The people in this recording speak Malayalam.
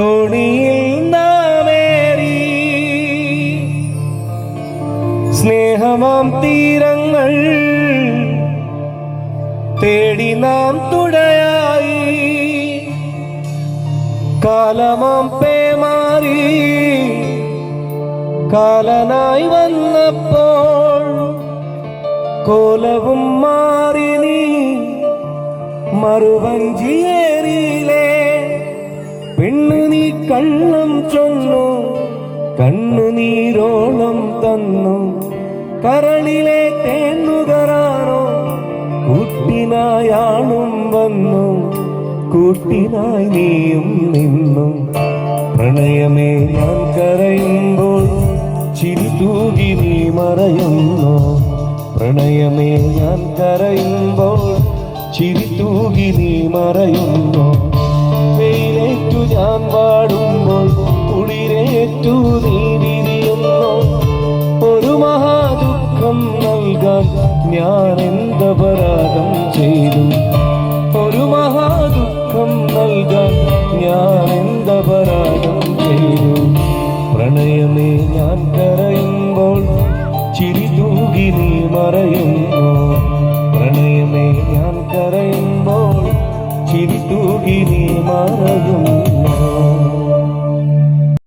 തോണിയിൽ നാമേറി. സ്നേഹമാം തീരങ്ങൾ തേടി നാം തുടയായി. കാലമാം പേമാറി കാലനായി വന്നപ്പോൾ കോലവും മാറി നീ മറുവഞ്ചിയേറിയിലേ പെണ്ണു നീ കള്ളം ചൊന്നു കണ്ണു നീരോളം തന്നു. കരളിലെ തേന്നുകരാണോ കൂട്ടിനായാളും വന്നു. കൂട്ടിനായി നീയും നിന്നു. പ്രണയമേ ഞാൻ കരയുമ്പോൾ ചിരിതൂകി നീ മറയുന്നു. പ്രണയമേ ഞാൻ കരയുമ്പോൾ ചിരിതൂകി നീ മറയുന്നു. ഞാൻ പാടുമ്പോൾ കുളിരേറ്റു നീ വിരിയുന്നു ഒരു മഹാദുഃഖം നൽകാൻ ഞാൻ എന്തപരാധം ചെയ്തു? ഒരു മഹാദുഃഖം നൽകാൻ ഞാൻ എന്തപരാധം ചെയ്തു? പ്രണയമേ ഞാൻ കരയുമ്പോൾ ചിരി തൂകി നീ മറയുന്നു. പ്രണയമേ ഞാൻ കരയുമ്പോൾ ചിരി തൂകി നീ മറയുന്നു.